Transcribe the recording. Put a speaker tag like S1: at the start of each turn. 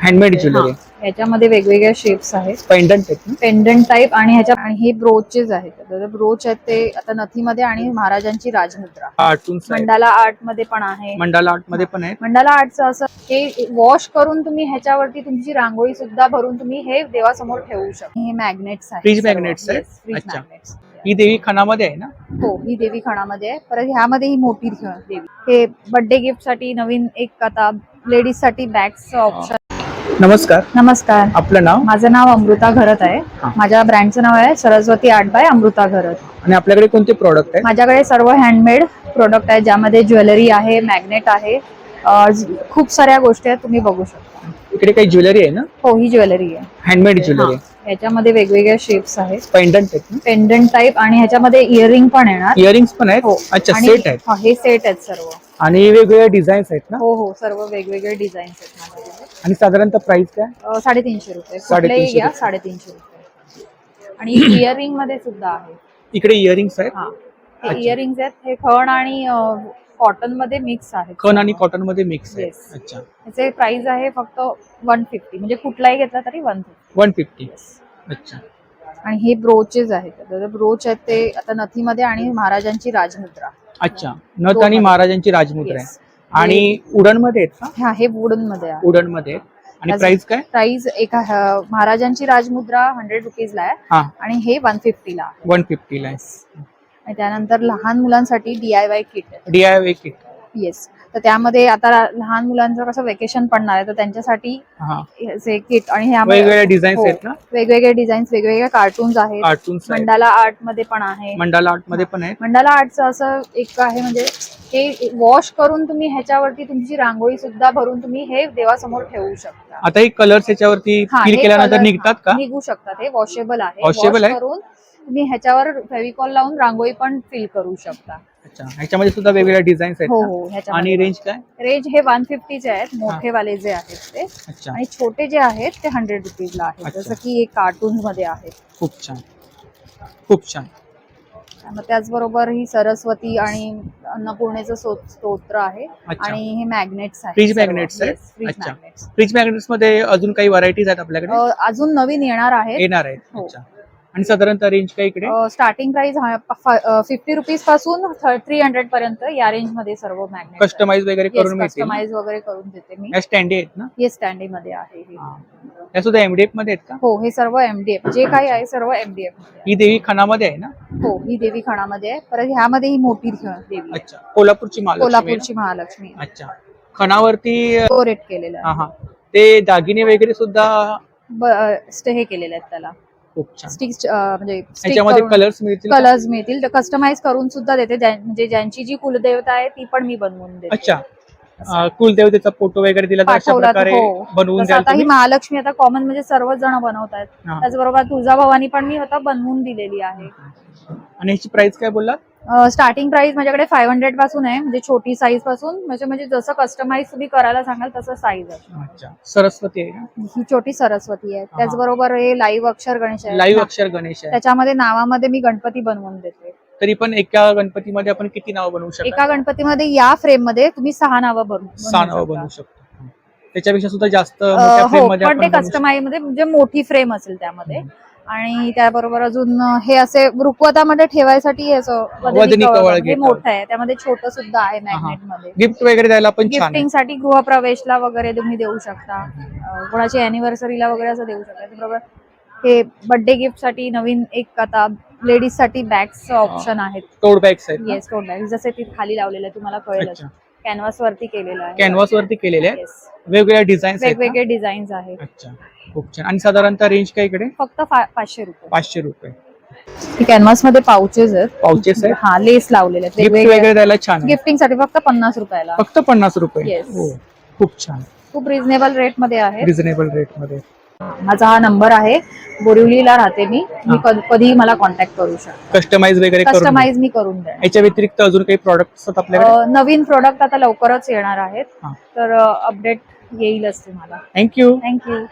S1: Handmade jewellery
S2: याच्यामध्ये वेगवेगळ्या shapes आहेत.
S1: पेंडंट ना?
S2: पेंडंट टाईप आणि ह्याच्या आणि हे ब्रोचेस आहेत. ब्रोच आहेत ते आता नथीमध्ये आणि महाराजांची राजमुद्रा. मंडाला आर्टमध्ये पण आहे.
S1: मंडाला आर्टमध्ये पण आहेत.
S2: मंडाला आर्टचं असं हे वॉश करून तुम्ही ह्याच्यावरती तुमची रांगोळी सुद्धा भरून तुम्ही हे देवासमोर ठेवू शकता. हे मॅग्नेट्स आहेत
S1: fridge अच्छा.
S2: magnets.
S1: ही देवी खणामध्ये आहे ना?
S2: हो ही देवी खणामध्ये आहे. परत ह्यामध्ये ही मोठी देवी. हे बर्थडे गिफ्टसाठी नवीन एक आता लेडीजसाठी बॅग्स ऑप्शन
S1: नमस्कार.
S2: नमस्कार.
S1: आपलं नाव?
S2: माझं नाव अमृता घरत आहे. माझ्या ब्रँडचं नाव आहे सरस्वती आर्ट बाय अमृता घरत.
S1: आणि आपल्याकडे कोणते प्रॉडक्ट आहे?
S2: माझ्याकडे सर्व हँडमेड प्रोडक्ट आहे ज्यामध्ये ज्वेलरी आहे मॅग्नेट आहे. खूप साऱ्या गोष्टी आहेत तुम्ही बघू शकता.
S1: इकडे काही ज्वेलरी आहे ना?
S2: हो ही ज्वेलरी आहे.
S1: Handmade jewellery.
S2: याच्यामध्ये वेगवेगळ्या शेप्स आहेत.
S1: पेंडंट
S2: पेंडंट टाईप आणि ह्याच्यामध्ये इयरिंग पण येणार.
S1: इयरिंग्स पण आहेत?
S2: हो.
S1: अच्छा सेट आहेत.
S2: हा, सेट आहेत सर्व.
S1: आणि वेगवेगळ्या डिझाईन्स आहेत ना?
S2: हो हो सर्व वेगवेगळे डिझाईन्स आहेत
S1: आणि साधारणतः प्राइस काय?
S2: अं, साडेतीनशे रुपये.
S1: साडेतीनशे
S2: घ्या
S1: रुपये.
S2: साडेतीनशे रुपये. आणि इयरिंगमध्ये सुद्धा आहे.
S1: इकडे इयरिंग्स आहेत?
S2: हा. हे. इयरिंग्स आहेत. हे खण आणि कॉटनमध्ये मिक्स आहेत.
S1: खण आणि कॉटनमध्ये मिक्स आहे
S2: Yes.
S1: अच्छा.
S2: त्याचे प्राइस आहे फक्त वन फिफ्टी म्हणजे कुठलाही घेतला तरी वन फिफ्टी
S1: वन फिफ्टी अच्छा.
S2: आणि हे ब्रोचेस आहेत. ब्रोच आहेत ते आता नथीमध्ये आणि महाराजांची राजमुद्रा.
S1: अच्छा. नथ आणि. महाराजांची राजमुद्रा आहे. आणि उडणमध्ये आहेत का?
S2: हा हे वुडनमध्ये आहे.
S1: उडणमध्ये. आणि प्राइस काय?
S2: प्राइस एका महाराजांची राजमुद्रा हंड्रेड रुपीजला आहे.
S1: हा.
S2: आणि हे वन फिफ्टीला आहे.
S1: वन फिफ्टीला आहे.
S2: आणि त्यानंतर लहान मुलांसाठी डी आय वाय किट आहे.
S1: डी आय किट
S2: येस तर त्यामध्ये आता लहान मुलांचं कसं वेकेशन पडणार आहे तर त्यांच्यासाठी किट आणि
S1: वेगवेगळ्या डिझाईन्स
S2: हो.
S1: आहेत ना?
S2: वेगवेगळे डिझाईन्स वेगवेगळे कार्टून्स आहेत. मंडाला आर्टमध्ये पण आहे.
S1: मंडाला आर्टमध्ये पण आहेत.
S2: मंडाला आर्टचं असं एक आहे म्हणजे हे वॉश करून तुम्ही ह्याच्यावरती तुमची रांगोळी सुद्धा भरून तुम्ही हे देवासमोर ठेवू शकता.
S1: आता हे कलर्स याच्यावरती
S2: हा,
S1: फिल
S2: हे
S1: केल्यानंतर
S2: color-
S1: निघतात का?
S2: निघू शकतात. हे वॉशेबल आहे.
S1: आहे?
S2: करून तुम्ही ह्याच्यावर फेविकॉल लावून रांगोळी पण फिल करू शकता
S1: अच्छा ह्याच्यामध्ये सुद्धा वेगवेगळ्या डिझाईन्स आहेत
S2: हो? हो
S1: आणि रेंज काय
S2: रेंज हे वन फिफ्टीचे आहेत मोठे वाले जे आहेत ते
S1: अच्छा
S2: आणि छोटे जे आहेत ते हंड्रेड रुपीजला आहेत
S1: अच्छा.
S2: जसं की हे कार्टून मध्ये आहेत
S1: खूप छान खूप छान
S2: मग त्याचबरोबर ही सरस्वती आणि अन्नपूर्णेचं सो- स्तोत्र आहे
S1: अच्छा.
S2: आणि हे मॅग्नेट्स आहेत सर्व.
S1: आहेत?
S2: Yes,
S1: अच्छा.
S2: magnets.
S1: फ्रीज मॅग्नेट्समध्ये अजून काही व्हरायटीज आहेत आपल्याकडे
S2: अ, अजून नवीन येणार आहेत
S1: येणार आहेत
S2: हो.
S1: अच्छा आणि साधारणतः रेंज काय इकडे?
S2: स्टार्टिंग प्राइस फिफ्टी रुपीजपासून थ्री हंड्रेड पर्यंत या रेंजमध्ये सर्व मॅग्नेट
S1: कस्टमाइज वगैरे करून
S2: कस्टमाइज वगैरे करून देते मी.
S1: स्टँडी आहेत ना?
S2: हे स्टँडी मध्ये आहे हे.
S1: सुद्धा एमडीएफमध्ये आहेत का?
S2: हो हे सर्व एमडीएफ जे काही आहे सर्व एमडीएफ
S1: ही देवी खणामध्ये आहे ना?
S2: हो ही देवी खणामध्ये आहे. परत ह्यामध्ये ही मोठी देवी.
S1: अच्छा कोल्हापूरची माल
S2: कोल्हापूरची महालक्ष्मी
S1: अच्छा. खणावरती
S2: तो रेट केलेला आहे.
S1: ते दागिने वगैरे सुद्धा
S2: स्टे हे केलेले आहेत त्याला.
S1: खूप छान.
S2: स्टिक म्हणजे
S1: कलर्स मिळतील का?
S2: कलर्स मिळतील. कस्टमाइज करून सुद्धा देते. ज्या- म्हणजे ज्यांची जी कुलदेवता आहे ती पण मी बनवून देते.
S1: अच्छा. अं, कुलदेवतेचा फोटो वगैरे दिला तर अशा
S2: पाठवला
S1: प्रकारे
S2: हो.
S1: बनवून द्याल
S2: आता ही
S1: तुम्ही?
S2: महालक्ष्मी आता कॉमन म्हणजे सर्वच जण बनवतात
S1: हा.
S2: त्याचबरोबर तुळजाभवानी पण मी आता बनवून दिलेली आहे.
S1: आणि ह्याची प्राइस काय बोललात?
S2: स्टार्टिंग प्राइस माझ्याकडे फाईव्ह हंड्रेडपासून आहे म्हणजे छोटी साईजपासून. म्हणजे म्हणजे जसं कस्टमाइज तुम्ही करायला सांगाल तसं साईज आहे.
S1: अच्छा. सरस्वती आहे का?
S2: ही छोटी सरस्वती आहे. त्याचबरोबर हे लाईव्ह अक्षर गणेश आहे.
S1: लाईव्ह अक्षर गणेश आहे.
S2: त्याच्यामध्ये नावामध्ये मी गणपती बनवून देते.
S1: तरी पण एका गणपतीमध्ये आपण किती नाव बनवू शकतो?
S2: एका गणपतीमध्ये या फ्रेममध्ये तुम्ही सहा नावं बनवू
S1: सहा नावं
S2: बनवू शकता.
S1: त्याच्यापेक्षा सुद्धा जास्त
S2: अं,
S1: मोठ्या
S2: हो
S1: frame मध्ये
S2: पण ते
S1: आपण बनवू
S2: कस्टमाइजमध्ये म्हणजे मोठी फ्रेम असेल त्यामध्ये. आणि त्याबरोबर अजून हे असे रुखवतामध्ये ठेवायसाठी असं
S1: कवळ
S2: हे
S1: घेतात.
S2: मोठं आहे. त्यामध्ये छोटं सुद्धा आहे मॅग्नेटमध्ये
S1: गिफ्ट वगैरे द्यायला पण छान आहे.
S2: गिफ्टिंगसाठी गृहप्रवेशला वगैरे तुम्ही देऊ शकता. अं, कोणाची अॅनिव्हर्सरीला वगैरे असं देऊ शकता. त्याचबरोबर हे बर्थडे गिफ्टसाठी नवीन एक आता लेडीजसाठी बॅग्स ऑप्शन आहेत.
S1: टोड बॅग्स आहेत?
S2: येस टोट बॅग जसे ते खाली लावलेलं आहे तुम्हाला कळेल
S1: अच्छा.
S2: कॅनव्हास वरती केलेलं आहे.
S1: कॅनव्हास वरती केलेले आहेत?
S2: Yes.
S1: वेगवेगळ्या डिझाईन्स आहेत
S2: वेगवेगळे डिझाईन्स आहेत?
S1: अच्छा. खूप छान. आणि साधारणतः रेंज काय इकडे?
S2: फक्त पाचशे रुपये.
S1: पाचशे रुपये.
S2: कॅनव्हासमध्ये पाउचेस आहेत.
S1: पाउचेस आहेत?
S2: हा लेस लावलेले आहेत.
S1: गिफ्ट
S2: वेगवेगळे.
S1: वगैरे द्यायला छान आहे.
S2: गिफ्टिंगसाठी फक्त पन्नास रुपयाला.
S1: फक्त पन्नास रुपये.
S2: Yes.
S1: हो खूप छान.
S2: खूप रिझनेबल रेटमध्ये आहे
S1: रिझनेबल रेटमध्ये.
S2: माझा हा नंबर आहे. बोरिवलीला राहते मी. मी
S1: हा.
S2: कध- कधीही मला कॉन्टॅक्ट करू शकते.
S1: कस्टमाइज वगैरे करून
S2: कस्टमाइज मी करून देणार.
S1: याच्या व्यतिरिक्त अजून काही प्रॉडक्ट असतात आपल्याकडे?
S2: अं, नवीन प्रोडक्ट आता लवकरच येणार आहेत.
S1: हा.
S2: तर अपडेट येईलच तुम्हाला.
S1: Thank you
S2: thank you